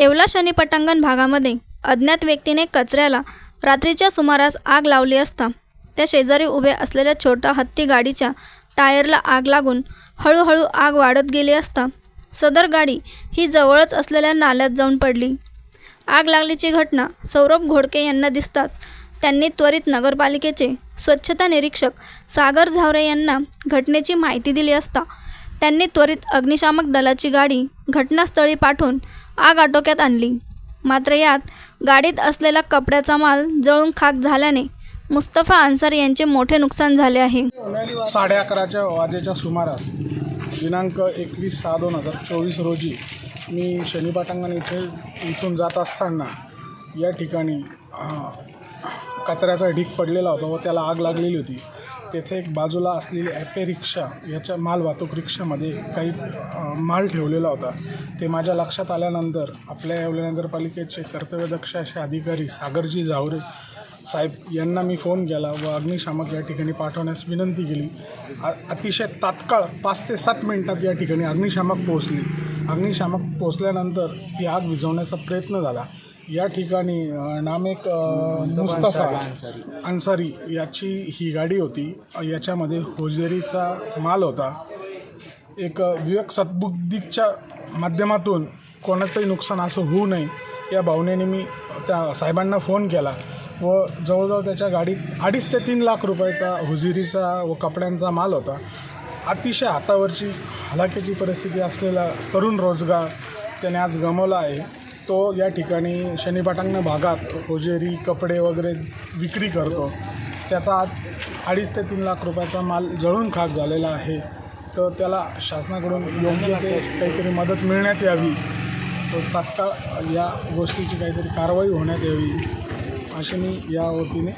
येवला शनी पटांगण भागामध्ये अज्ञात व्यक्तीने कचऱ्याला रात्रीच्या सुमारास आग लावली असता त्या शेजारी उभे असलेल्या छोट्या हत्ती गाडीच्या टायरला आग लागून हळूहळू आग वाढत गेली असता सदर गाडी ही जवळच असलेल्या नाल्यात जाऊन पडली. आग लागल्याची घटना सौरभ घोडके यांना दिसताच त्यांनी त्वरित नगरपालिकेचे स्वच्छता निरीक्षक सागर झावरे यांना घटनेची माहिती दिली असता त्यांनी त्वरित अग्निशामक दलाची गाडी घटनास्थळी पाठवून आग आटोक्यात आणली. मात्र यात गाडीत असलेला कपड्याचा माल जळून खाक झाल्याने मुस्तफा अन्सार यांचे मोठे नुकसान झाले आहे. साडे अकराच्या वाजेच्या सुमारास दिनांक एकवीस सहा दोन हजार चोवीस रोजी मी शनिपाटांगण इथे इथून जात असताना या ठिकाणी कचऱ्याचा ढीक पडलेला होता व त्याला आग लागलेली होती. तेथे एक बाजूला असलेली ॲपे रिक्षा याच्या माल वाहतूक रिक्षामध्ये काही माल ठेवलेला होता. ते माझ्या लक्षात आल्यानंतर आपल्या येवले नगरपालिकेचे कर्तव्यदक्ष असे अधिकारी सागरजी झावरे साहेब यांना मी फोन केला व अग्निशामक या ठिकाणी पाठवण्यास विनंती केली. अतिशय तात्काळ पाच ते सात मिनिटात या ठिकाणी अग्निशामक पोहोचली. अग्निशामक पोहोचल्यानंतर ती आग विझवण्याचा प्रयत्न झाला. या ठिकाणी नामेक मुस्तफा अन्सारी. याची ही गाडी होती. याच्यामध्ये होजेरीचा माल होता. एक विवेक सद्बुद्धीच्या माध्यमातून कोणाचंही नुकसान असं होऊ नये या भावनेने मी त्या साहेबांना फोन केला व जवळजवळ त्याच्या गाडीत अडीच ते तीन लाख रुपयाचा हुजिरीचा व कपड्यांचा माल होता. अतिशय हातावरची हलाखीची परिस्थिती असलेला तरुण रोजगार त्याने आज गमावला आहे. तो या ठिकाणी शनिपाटांगण भागात होजेरी कपडे वगैरे विक्री करतो. त्याचा आज अडीच ते तीन लाख रुपयाचा माल जळून खाक झालेला आहे. तर त्याला शासनाकडून योग्य ते काहीतरी मदत मिळण्यात यावी. तो तात्काळ या गोष्टीची काहीतरी कारवाई होण्यात यावी अशी मी या वतीने